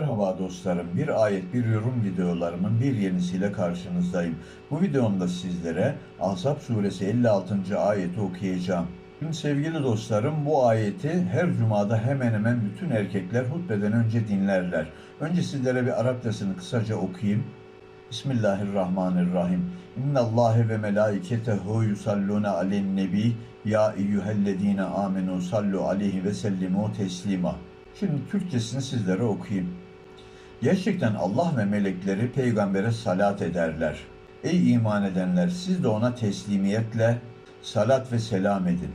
Merhaba dostlarım. Bir ayet bir yorum videolarımın bir yenisiyle karşınızdayım. Bu videomda sizlere Ahzab suresi 56. ayeti okuyacağım. Şimdi sevgili dostlarım bu ayeti her cumada hemen hemen bütün erkekler hutbeden önce dinlerler. Önce sizlere bir Arapçasını kısaca okuyayım. Bismillahirrahmanirrahim. İnna Allahe ve melaiketehu yusalluna alen nebi ya eyyühellezine amenu sallu aleyhi ve sellimu teslima. Şimdi Türkçesini sizlere okuyayım. Gerçekten Allah ve melekleri peygambere salat ederler. Ey iman edenler siz de ona teslimiyetle salat ve selam edin.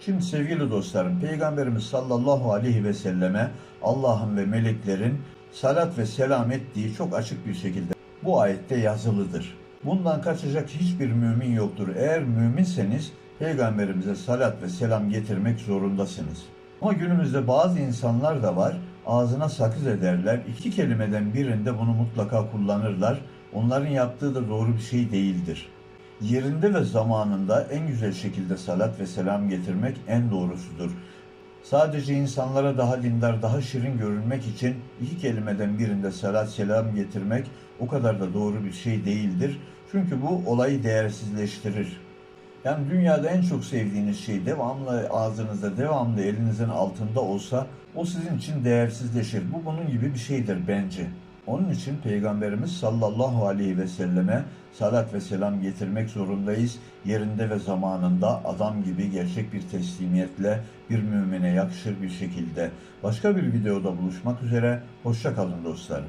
Şimdi sevgili dostlarım Peygamberimiz sallallahu aleyhi ve selleme Allah'ın ve meleklerin salat ve selam ettiği çok açık bir şekilde bu ayette yazılıdır. Bundan kaçacak hiçbir mümin yoktur. Eğer müminseniz peygamberimize salat ve selam getirmek zorundasınız. Ama günümüzde bazı insanlar da var. Ağzına sakız ederler. İki kelimeden birinde bunu mutlaka kullanırlar. Onların yaptığı da doğru bir şey değildir. Yerinde ve zamanında en güzel şekilde salat ve selam getirmek en doğrusudur. Sadece insanlara daha dindar, daha şirin görünmek için iki kelimeden birinde salat selam getirmek o kadar da doğru bir şey değildir. Çünkü bu olayı değersizleştirir. Yani dünyada en çok sevdiğiniz şey devamlı ağzınızda, devamlı elinizin altında olsa o sizin için değersizleşir. Bu bunun gibi bir şeydir bence. Onun için Peygamberimiz sallallahu aleyhi ve selleme salat ve selam getirmek zorundayız. Yerinde ve zamanında adam gibi gerçek bir teslimiyetle bir mümine yakışır bir şekilde. Başka bir videoda buluşmak üzere. Hoşça kalın dostlarım.